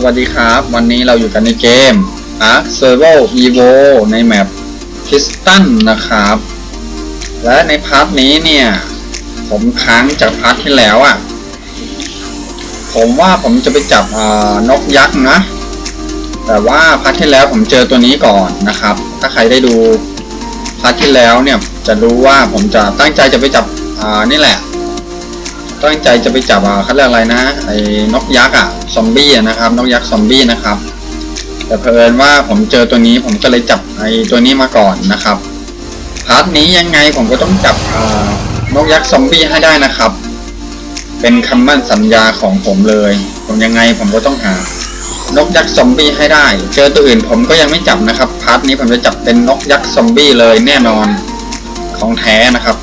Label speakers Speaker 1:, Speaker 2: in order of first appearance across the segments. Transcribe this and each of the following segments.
Speaker 1: สวัสดีครับ วันนี้เราอยู่กันในเกม Ark Survival Evo ในแมป Piston นะครับ และในพาร์ทนี้เนี่ย ผมค้างจากพาร์ทที่แล้วอะ่ะ ผมว่าผมจะไปจับนกยักษ์นะ แต่ว่าพาร์ทที่แล้วผมเจอตัวนี้ก่อนนะครับ ถ้าใครได้ดูพาร์ทที่แล้วเนี่ยจะรู้ว่าผมจะตั้งใจจะไปจับนี่แหละ ตั้งใจจะไปจับอ่าเขาเรียกอะไรนะไอ้นกยักษ์อะซอมบี้อะนะครับนกยักษ์ซอมบี้นะครับ แต่เผอิญว่าผมเจอตัวนี้ผมก็เลยจับไอ้ตัวนี้มาก่อนนะครับพาร์ทนี้ยังไงผมก็ต้องจับนกยักษ์ซอมบี้ให้ได้นะครับ เป็นคำมั่นสัญญาของผมเลย ผมยังไงผมก็ต้องหานกยักษ์ซอมบี้ให้ได้ เจอตัวอื่นผมก็ยังไม่จับนะครับพาร์ทนี้ผมจะจับเป็นนกยักษ์ซอมบี้เลยแน่นอนของแท้นะครับ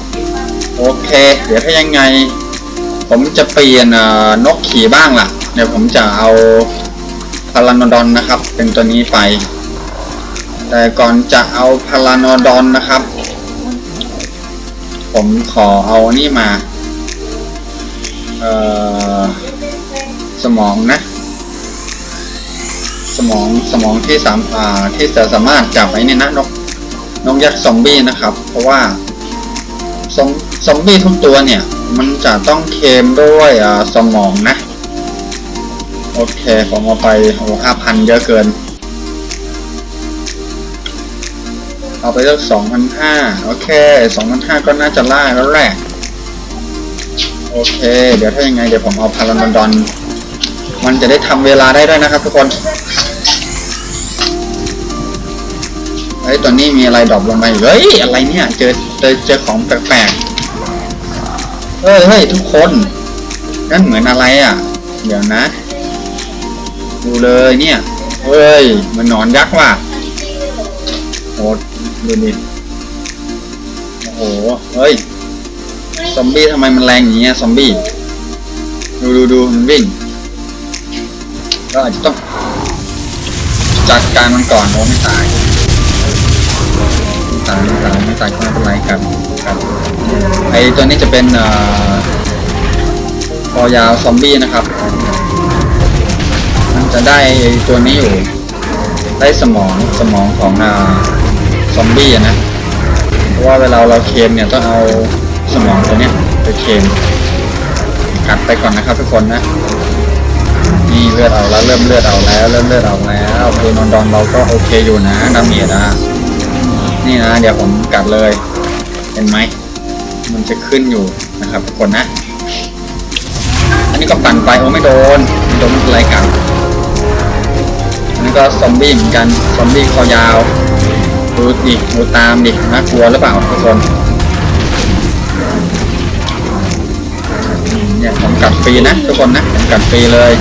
Speaker 1: โอเค เดี๋ยวถ้ายังไง ผมจะเปลี่ยนนกขี่บ้างล่ะ เดี๋ยวผมจะเอาพาราโนดอนนะครับ เป็นตัวนี้ไป แต่ก่อนจะเอาพาราโนดอนนะครับ ผมขอเอานี่มา เอ่อ สมองนะ สมองสมองที่สามอ่าที่จะสามารถจับไอ้นี่นะนกนกยักษ์ซอมบี้นะครับ เพราะว่าซอม ซอมบี้ทุกตัวเนี่ย มันจะต้องเคมด้วยสมองนะ โอเค ผมเอาไปโอ้ห้าพันเยอะเกิน เอาไปเลือกสองพันห้าโอเคสองพันห้าก็น่าจะล่าแล้วแหละโอเค เดี๋ยวถ้ายังไงเดี๋ยวผมเอาพาราโนดอน มันจะได้ทำเวลาได้ด้วยนะครับทุกคนเฮ้ยตัวนี้มีอะไรดรอปลงมาอีกเฮ้ย อะไรเนี่ย เจอเจอเจอของแปลกๆ เฮ้ยเฮ้ยทุกคน นั่นเหมือนอะไรอะ เดี๋ยวนะ ดูเลยเนี่ย เฮ้ย มันหนอนยักษ์ว่ะโหดูดิโอ้โห เฮ้ย ซอมบี้ทำไมมันแรงอย่างเงี้ยซอมบี้ ดูดูดูมันวิ่งก็อาจจะต้องจัดการมันก่อนโอ้ไม่ตาย ไม่ตายไม่ตายไม่ตายก็ไม่เป็นไรครับครับ ไอตัวนี้จะเป็นเอ่อคอยาวซอมบี้นะครับ มันจะได้ตัวนี้อยู่ ได้สมองสมองของอซอมบี้นะ เพราะว่าเวลาเราเคมเนี่ยต้องเอาสมองตัวนี้ไปเคมกัดไปก่อนนะครับทุกคนนะนี่เลือดเอาแล้วเริ่มเลือดเอาแล้วเริ่มเลือดเอาแล้วคือนอนดอนเราก็โอเคอยู่นะดาเมจอะนี่นะเดี๋ยวผมกัดเลย เห็นไหม มันจะขึ้นอยู่นะครับทุกคนนะ อันนี้ก็ปั่นไปโอ้ไม่โดนโดนไม่เป็นไรกันอันนี้ก็ซอมบี้เหมือนกันซอมบี้คอยาวดูดิดูตามดิน่ากลัวหรือเปล่าทุกคนเนี่ยผมกัดฟรีนะทุกคนนะผมกัดฟรีเลย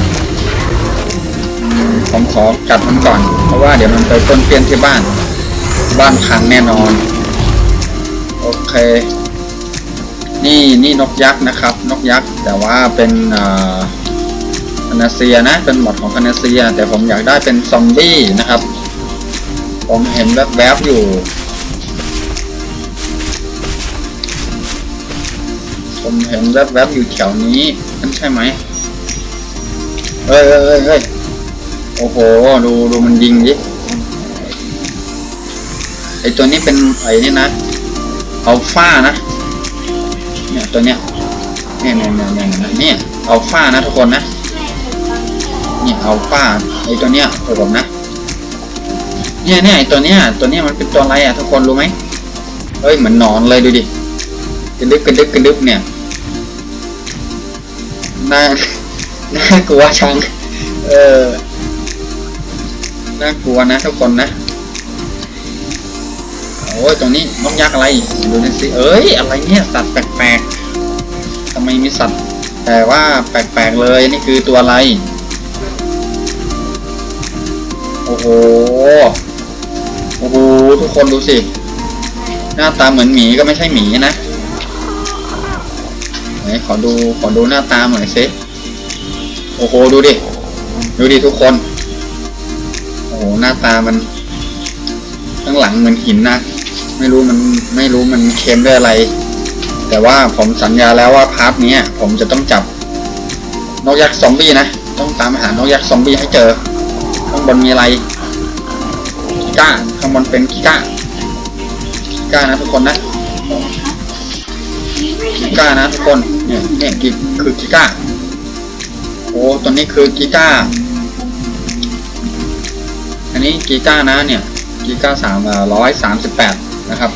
Speaker 1: ผมขอกัดมันก่อน เพราะว่าเดี๋ยวมันไปต้นเปี้ยนที่บ้าน บ้านพังแน่นอน โอเค นี่นี่นกยักษ์นะครับ นกยักษ์แต่ว่าเป็นอ่อคานาเซียนะเป็นหมดของคานาเซีย แต่ผมอยากได้เป็นซอมบี้นะครับ ผมเห็นแวบๆอยู่ผมเห็นแวบๆอยู่แถวนี้นั่นใช่ไหมเฮ้ยเฮ้ยเฮ้ยเฮ้ยโอ้โห ดูดูมันยิงยิไอตัวนี้เป็นไอนี่นะอัลฟานะ เนี่ยตัวเนี้ยเนี่ยเนี่ยเนี่ยเนี่ยเนี่ยเอัลฟานะทุกคนนะเนี่ยอัลฟาไอตัวเนี้ยผมนะเนี่ยเนี่ยไอตัวเนี้ยตัวเนี้ยมันเป็นตัวอะไรอะทุกคนรู้ไหมเฮ้ยเหมือนนอนเลยดูดิกระดึบกระดึบกระดึบเนี่ยน่าน่ากลัวชังเออน่ากลัวนะทุกคนนะ โอ้ยตรงนี้นกยักษ์อะไรดูนี่สิเอ้ยอะไรเนี่ยสัตว์แปลกๆทำไมมีสัตว์ แต่ว่าแปลกๆเลยนี่คือตัวอะไร โอ้โหโอ้โหทุกคนดูสิหน้าตาเหมือนหมีก็ไม่ใช่หมีนะไหนขอดูขอดูหน้าตาหน่อยสิโอ้โหดูดิดูดิทุกคน โอ้โหหน้าตามันข้างหลังเหมือนหินนะ ไม่รู้มันไม่รู้มันเค็มด้วยอะไร แต่ว่าผมสัญญาแล้วว่าพาร์ทนี้ผมจะต้องจับนกยักษ์ซอมบี้นะ ต้องตามหานกยักษ์ซอมบี้ให้เจอ ข้างบนมีอะไรกีก้าข้างบนเป็นกีก้ากีก้านะทุกคนนะกีก้านะทุกคนเนี่ยเนี่ยกีคือกีก้าโอ้ตัวนี้คือกีก้าอันนี้กีก้านะเนี่ยกีก้าสามร้อยสามสิบแปด นะครับ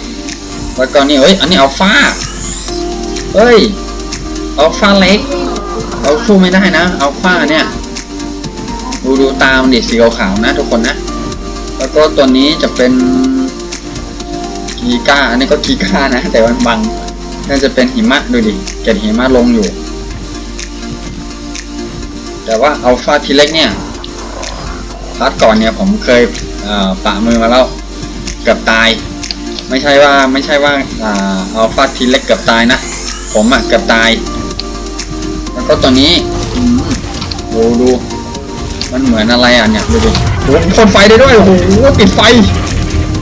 Speaker 1: แล้วก็นี่เอ้ย อันนี้อัลฟาเอ้ยอัลฟาเล็กเอาสู้ไม่ได้นะอัลฟาเนี่ย ดูดูตามดิสีขาวๆนะทุกคนนะ แล้วก็ตัวนี้จะเป็นกีก้าอันนี้ก็กีก้านะ แต่มันบังน่าจะเป็นหิมะดูดิเกล็ดหิมะลงอยู่ แต่ว่าอัลฟาทีเล็กเนี่ยพาร์ทก่อนเนี่ยผมเคยปะมือมาแล้วเกือบตาย ไม่ใช่ว่าไม่ใช่ว่าอ่าอัลฟาทีเล็กเกือบตายนะ ผมอะเกือบตาย แล้วก็ตัวนี้ดูดูมันเหมือนอะไรอะเนี่ยดูดิโอ้โหคนไฟได้ด้วยโอ้โหปิดไฟ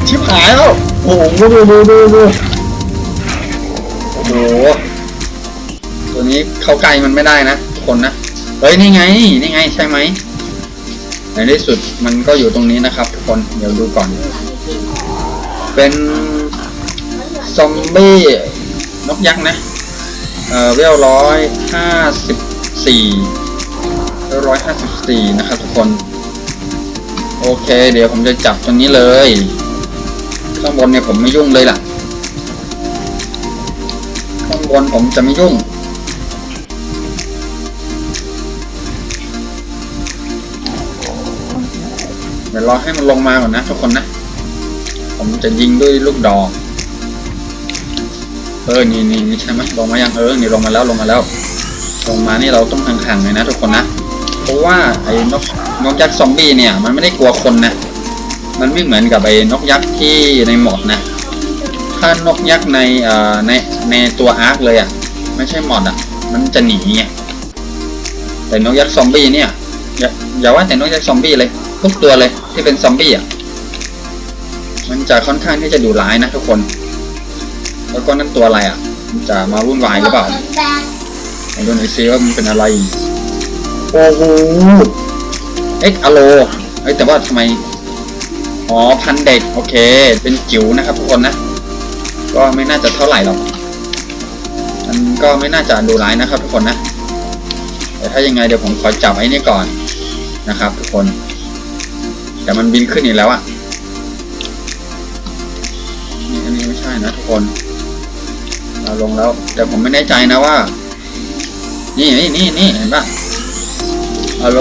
Speaker 1: ชิบหายแล้วโอ้โหดูดูดูดูโอ้โหตัวนี้เข้าใกล้มันไม่ได้นะทุกคนนะเฮ้ยนี่ไงนี่ไงใช่ไหมในที่สุดมันก็อยู่ตรงนี้นะครับทุกคนเดี๋ยวดูก่อน เป็น ซอมบี้นกยักษ์นะ เอ่อเวลร้อยห้าสิบสี่ร้อยห้าสิบสี่นะครับทุกคน โอเค เดี๋ยวผมจะจับตัวนี้เลย ข้างบนเนี่ยผมไม่ยุ่งเลยล่ะ ข้างบนผมจะไม่ยุ่งเดี๋ยวรอให้มันลงมาก่อนนะทุกคนนะ ผมจะยิงด้วยลูกดอก เออ นี่นี่นี่ใช่ไหมลงมายังเออ นี่ลงมาแล้วลงมาแล้ว ลงมานี่เราต้องห่างๆเลยนะทุกคนนะ เพราะว่าไอ้นกนกยักษ์ซอมบี้เนี่ย มันไม่ได้กลัวคนนะ มันไม่เหมือนกับไอ้นกยักษ์ที่ในหมอดนะ ถ้านกยักษ์ในเอ่อในในตัวอาร์คเลยอะ ไม่ใช่หมอดอะ มันจะหนีไง แต่นกยักษ์ซอมบี้เนี่ยอย่าอย่าว่าแต่นกยักษ์ซอมบี้เลยทุกตัวเลยที่เป็นซอมบี้อะ มันจะค่อนข้างที่จะดุร้ายนะทุกคน แล้วก็นั่นตัวอะไรอะมันจะมาวุ่นวายหรือเปล่าไหนดูหน่อยซิว่ามันเป็นอะไร โอ้โหเอ็กอโลเอ้ยแต่ว่าทำไม อ๋อพันเด็ก โอเค เป็นจิ๋วนะครับทุกคนนะ ก็ไม่น่าจะเท่าไหร่หรอก มันก็ไม่น่าจะดูร้ายนะครับทุกคนนะ แต่ถ้ายังไงเดี๋ยวผมขอจับไอ้นี่ก่อนนะครับ ทุกคน แต่มันบินขึ้นอีกแล้วอะนี่อันนี้ไม่ใช่นะทุกคน เราลงแล้ว แต่ผมไม่แน่ใจนะว่า นี่นี่นี่นี่เห็นปะอโล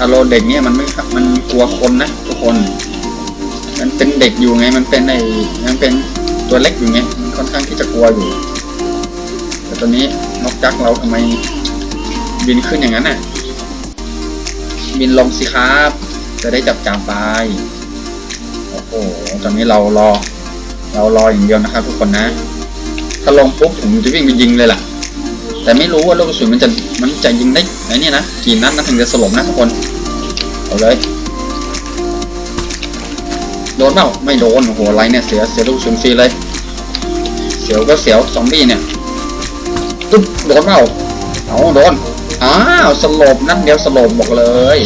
Speaker 1: อโลเด็กเนี่ยมันไม่มันกลัวคนนะทุกคน มันเป็นเด็กอยู่ไง มันเป็นไอ้มันเป็นตัวเล็กอยู่ไงมันค่อนข้างที่จะกลัวอยู่ แต่ตอนนี้นกยักเราทำไมบินขึ้นอย่างนั้นน่ะ บินลงสิครับ จะได้จับจามไปโอ้โหตอนนี้เรารอ เรารออย่างเดียวนะครับทุกคนนะ ถ้าลงปุ๊บผมจะวิ่งไปยิงเลยล่ะ แต่ไม่รู้ว่าลูกกระสุนมันจะมันจะยิงได้ไอ้นี่นะกี่นัดนะถึงจะสลบนะทุกคนเอาเลยโดนเปล่าไม่โดนโอ้โหอะไรเนี่ยเสียเสียลูกกระสุนฟรีเลย เสียวก็เสียวซอมบี้เนี่ยตุ๊บโดนเปล่าเอาโดนอ้าวสลบนัดเดียวสลบบอกเลย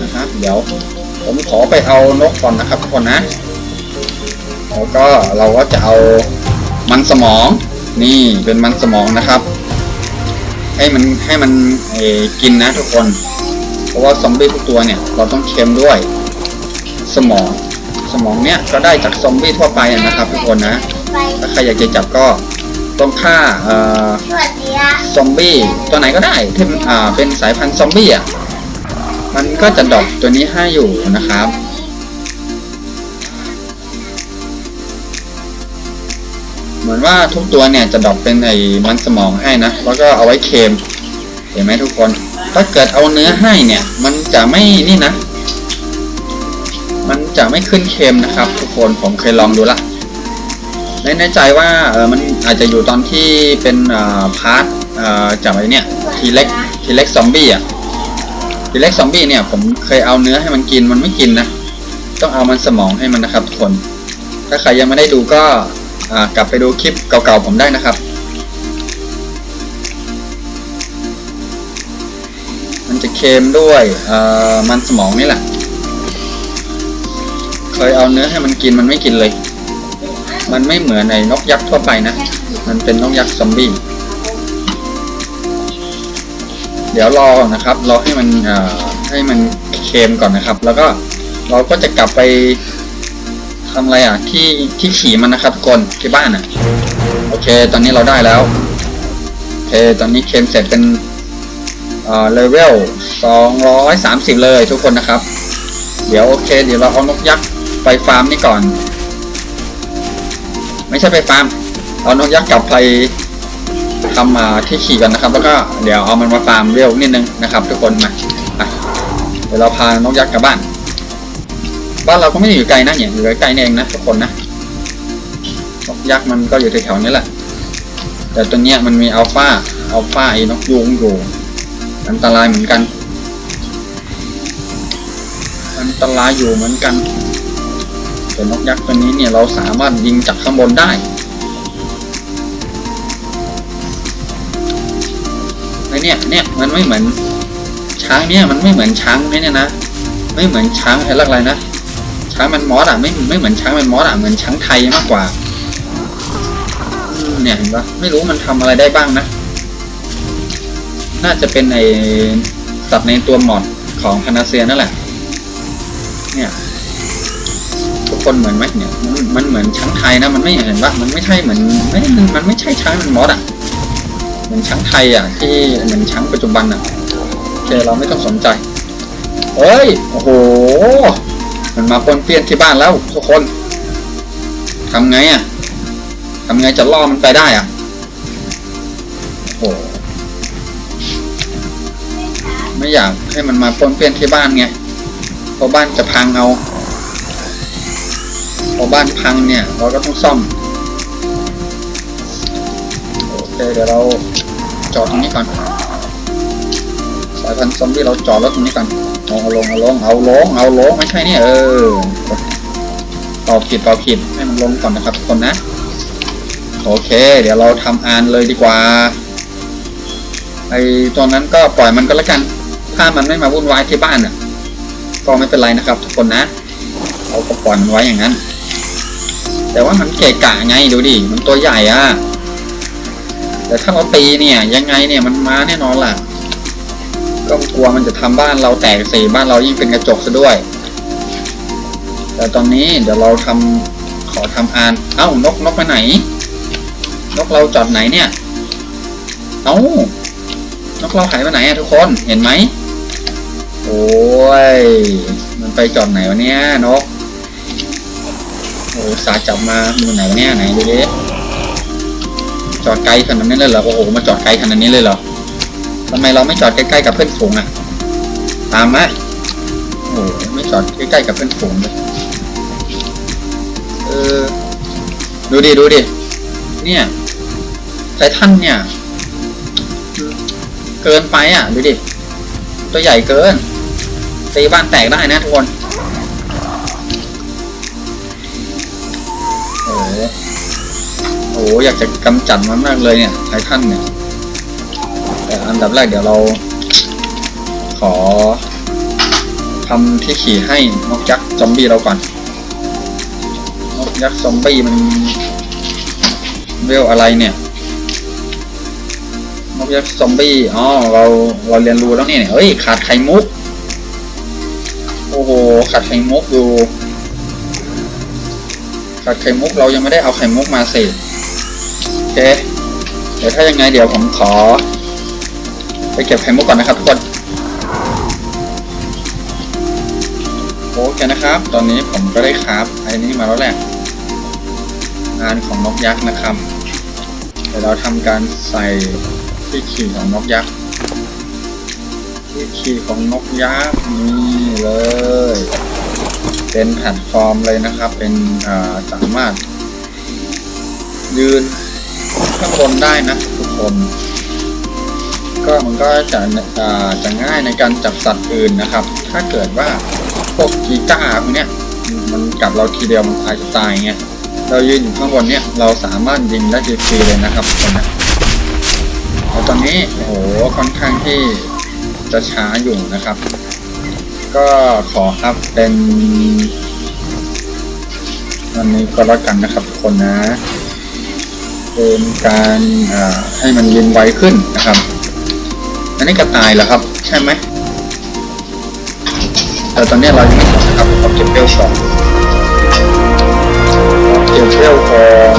Speaker 1: นะฮะเดี๋ยวผมขอไปเอานกก่อนนะครับทุกคนนะ แล้วก็เราก็จะเอามันสมองนี่เป็นมันสมองนะครับ ให้มันให้มันกินนะทุกคน เพราะว่าซอมบี้ทุกตัวเนี่ยเราต้องเค็มด้วยสมองสมองเนี่ยก็ได้จากซอมบี้ทั่วไปนะครับทุกคนนะถ้าใครอยากจะจับก็ต้องฆ่าซอมบี้ตัวไหนก็ได้ที่เป็นสายพันธุ์ซอมบี้อะมันก็จะดรอปตัวนี้ให้อยู่นะครับ เหมือนว่าทุกตัวเนี่ยจะดรอปเป็นไอ้มันสมองให้นะ แล้วก็เอาไว้เค็มเห็นไหมทุกคน ถ้าเกิดเอาเนื้อให้เนี่ย มันจะไม่นี่นะ มันจะไม่ขึ้นเค็มนะครับ ทุกคน ผมเคยลองดูละไม่แน่ใจว่าเออมันอาจจะอยู่ตอนที่เป็นพาร์ทจากไอ้เนี่ยทีเล็กทีเล็กซอมบี้อะทีเล็กซอมบี้เนี่ยผมเคยเอาเนื้อให้มันกินมันไม่กินนะ ต้องเอามันสมองให้มันนะครับทุกคน ถ้าใครยังไม่ได้ดูก็ กลับไปดูคลิปเก่าๆผมได้นะครับ มันจะเค็มด้วยอ่อมันสมองนี่แหละ เคยเอาเนื้อให้มันกินมันไม่กินเลย มันไม่เหมือนไอ้นกยักษ์ทั่วไปนะ มันเป็นนกยักษ์ซอมบี้เดี๋ยวรอก่อนนะครับ รอให้มันอ่อให้มันเค็มก่อนนะครับ แล้วก็เราก็จะกลับไป ทำอะไรอะ ที่ที่ขี่มันนะครับทุกคนที่บ้านอะ โอเค ตอนนี้เราได้แล้วโอเคตอนนี้เค็มเสร็จเป็นเอ่อเลเวลสองร้อยสามสิบเลยทุกคนนะครับ เดี๋ยวโอเค เดี๋ยวเราเอานกยักษ์ไปฟาร์มนี่ก่อน ไม่ใช่ไปฟาร์มเอานกยักษ์กลับไปทำมาที่ขี่กันนะครับ แล้วก็เดี๋ยวเอามันมาฟาร์มเร็วนิดนึงนะครับ ทุกคนมาเดี๋ยวเราพานกยักษ์กลับบ้าน บ้านเราก็ไม่ได้อยู่ไกลนะเนี่ยอยู่ใกล้ๆนี่เองนะทุกคนนะนกยักษ์มันก็อยู่แถวๆนี้แหละ แต่ตัวเนี้ยมันมีอัลฟาอัลฟาไอ้นกยูงอยู่อันตรายเหมือนกัน อันตรายอยู่เหมือนกันแต่นกยักษ์ตัวนี้เนี่ยเราสามารถยิงจากข้างบนได้ไอเนี่ยเนี่ยมันไม่เหมือนช้างเนี่ยมันไม่เหมือนช้างเนี่ยนะ ไม่เหมือนช้างอะไรอะไรนะ ช้างมันมอสอะไม่ไม่เหมือนช้างมันมอสอะเหมือนช้างไทยมากกว่าเนี่ยเห็นปะไม่รู้มันทำอะไรได้บ้างนะ น่าจะเป็นไอสัตว์ในตัวหมอดของพานาเซียนั่นแหละ เนี่ย ทุกคนเหมือนไหมเนี่ยมันมันเหมือนช้างไทยนะ มันไม่เห็นปะมันไม่ใช่เหมือนไม่มันไม่ใช่ช้างมันมอสอะเหมือนช้างไทยอะที่เหมือนช้างปัจจุบันอะโอเคเราไม่ต้องสนใจเอ้ย โอ้โห มันมาปนเปี้ยนที่บ้านแล้วทุกคนทำไงอะทำไงจะล่อมันไปได้อะโอ้โหไม่อยากให้มันมาปนเปี้ยนที่บ้านไงเพราะบ้านจะพังเอาพอบ้านพังเนี่ยเราก็ต้องซ่อมโอเคเดี๋ยวเราจอดตรงนี้ก่อนสายพันธุ์ซอมบี้เราจอดรถตรงนี้ก่อน เอาลงเอาลงเอาลงเอาลงไม่ใช่นี่เออต่อผิดต่อผิดให้มันลงก่อนนะครับทุกคนนะโอเค เดี๋ยวเราทำอานเลยดีกว่าไอตัวนั้นก็ปล่อยมันก็แล้วกัน ถ้ามันไม่มาวุ่นวายที่บ้านอะก็ไม่เป็นไรนะครับ ทุกคนนะเราก็ปล่อยมันไว้อย่างนั้น แต่ว่ามันเกะกะไงดูดิมันตัวใหญ่อะแต่ถ้าเราตีเนี่ยยังไงเนี่ยมันมาแน่นอนล่ะ ก็กลัวมันจะทำบ้านเราแตกสิบ้านเรายิ่งเป็นกระจกซะด้วย แต่ตอนนี้เดี๋ยวเราทำขอทำอาน เอ้านกนกไปไหน นกเราจอดไหนเนี่ย เอ้านกเราหายไปไหนอะทุกคนเห็นไหมโอ้ยมันไปจอดไหนวะเนี่ยนกโอ้สาจับมาอยู่ไหนวะเนี่ยไหนดูดิจอดไกลขนาดนี้เลยเหรอโอ้โหมาจอดไกลขนาดนี้เลยเหรอ ทำไมเราไม่จอดใกล้ๆกับเพื่อนฝูงอะ ตามมาโอ้โหไม่จอดใกล้ๆกับเพื่อนฝูงเลยเออ ดูดิ ดูดิ เนี่ยไททันเนี่ย เกินไปอะ ดูดิ ตัวใหญ่เกินตีบ้านแตกได้นะทุกคนโอ้โหโอ้โหอยากจะกำจัดมันมากเลยเนี่ยไททันเนี่ย แต่อันดับแรกเดี๋ยวเรา ขอทำที่ขี่ให้นกยักษ์ซอมบี้เราก่อน นกยักษ์ซอมบี้มันเวลอะไรเนี่ยนกยักษ์ซอมบี้อ๋อเราเราเรียนรู้แล้วเนี่ยเฮ้ยขาดไข่มุก โอ้โหขาดไข่มุกอยู่ขาดไข่มุกเรายังไม่ได้เอาไข่มุกมาเสิโอเคเดี๋ยวถ้ายังไงเดี๋ยวผมขอ ไปเก็บไข่มุกก่อนนะครับทุกคนโอเคนะครับ ตอนนี้ผมก็ได้คราฟไอ้นี้มาแล้วแหละงานของนกยักษ์นะครับเดี๋ยวเราทำการใส่ที่ขี่ของนกยักษ์ที่ขี่ของนกยักษ์นี่เลย เป็นแพลตฟอร์มเลยนะครับ เป็นาสามารถยืนข้างบนได้นะทุกคน ก็มันก็จะอ่าจะง่ายในการจับสัตว์อื่นนะครับ ถ้าเกิดว่าพวกกีก้าพวกเนี้ยมันกัดเราทีเดียวมันอาจจะตายไงเรายืนอยู่ข้างบนเนี้ยเราสามารถยิงได้ฟรีเลยนะครับทุกคนนะแล้วตอนนี้โอ้โหค่อนข้างที่จะช้าอยู่นะครับ ก็ขออัพเป็นอันนี้ก็แล้วกันนะครับทุกคนนะเป็นการอ่าให้มันยินไวขึ้นนะครับ อันนี้กระต่ายเหรอครับ ใช่ไหมแต่ตอนนี้เรายังไม่หมดนะครับเราเก็บเปรี้ยวก่อนเราเก็บเปรี้ยวก่อน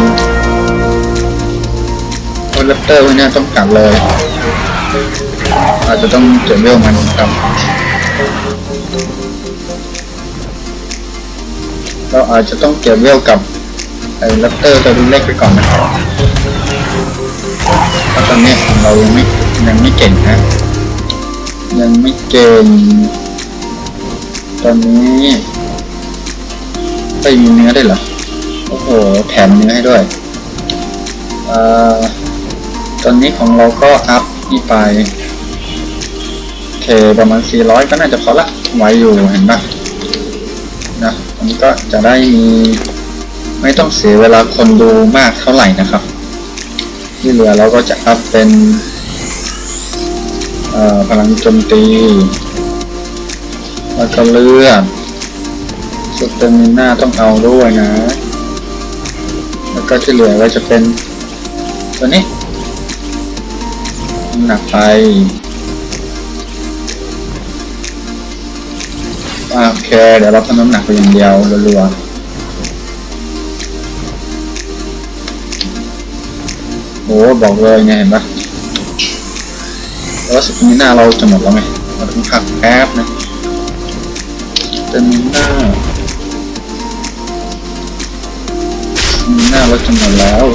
Speaker 1: โอเลปเตอร์วกเนี้ยต้องกัดเลย อาจจะต้องเก็บเปรี้ยวมันครับเราอาจจะต้องเก็บเวลกับไอ้แรปเตอร์ตัวเล็กไปก่อนนะครับเพราะตอนนี้ของเรายังไม่ ยังไม่เก่งนะ ยังไม่เก่ง ตอนนี้ไปมีเนื้อได้เหรอ โอ้โห แถมเนื้อให้ด้วยอ่าตอนนี้ของเราก็อัพนี่ไปเคประมาณ 400 ก็น่าจะพอละไว้อยู่เห็นปะนะอันก็จะได้มีไม่ต้องเสียเวลาคนดูมากเท่าไหร่นะครับ ที่เหลือเราก็จะอัพเป็น พลังโจมตี แล้วก็เลือดสเตมิน่าต้องเอาด้วยนะ แล้วก็ที่เหลือก็จะเป็นตัวนี้หนักไปโอเค เดี๋ยวเราเพิ่มน้ำหนักไปอย่างเดียวรัวๆโอ้บอกเลยไงเห็นปะ แล้ว่าสเตมิน่าเราจะหมดแล้วไหมเราต้องพักแป๊บนะสเตมิน่าสมิน่าเราจะหมดแล้ว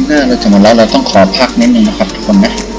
Speaker 1: สเตมิน่าเราจะหมดแล้วเราต้องขอพักนิดนึงนะครับทุกคนนะ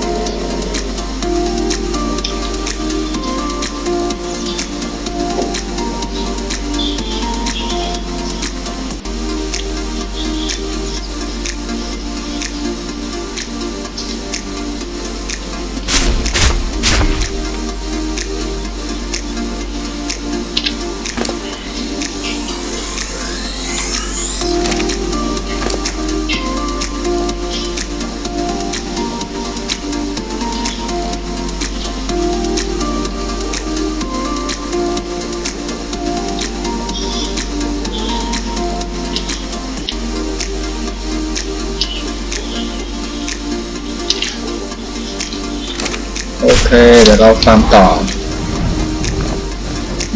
Speaker 1: เคเดี๋ยวเราตามต่อ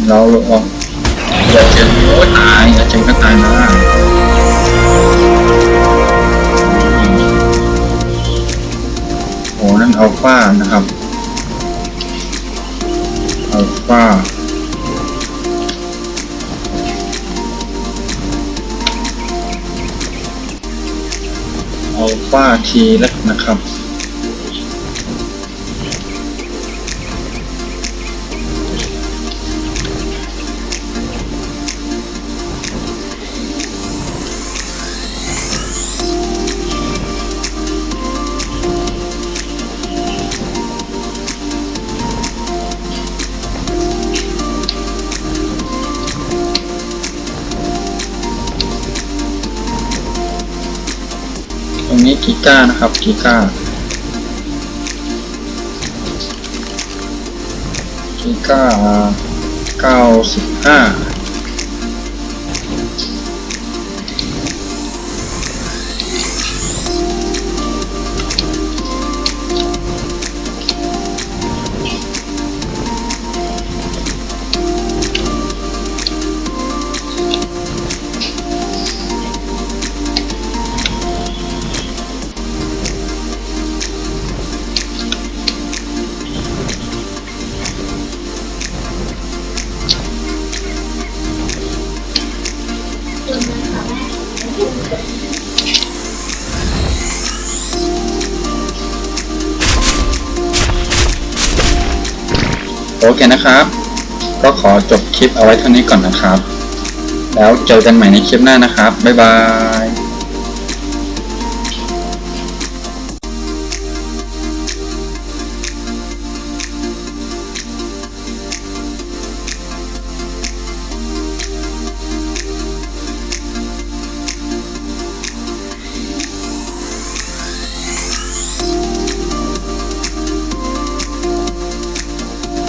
Speaker 1: เราลงอย่าเจอโอ้ตายอย่าเจอก็ตายนะโอ้นั่นอัลฟานะครับอัลฟาอัลฟาทีเล็กนะครับ กีก้านะครับกีก้ากีก้าเก้าสิบห้า โอเคนะครับ ก็ขอจบคลิปเอาไว้เท่านี้ก่อนนะครับ แล้วเจอกันใหม่ในคลิปหน้านะครับ บ๊ายบาย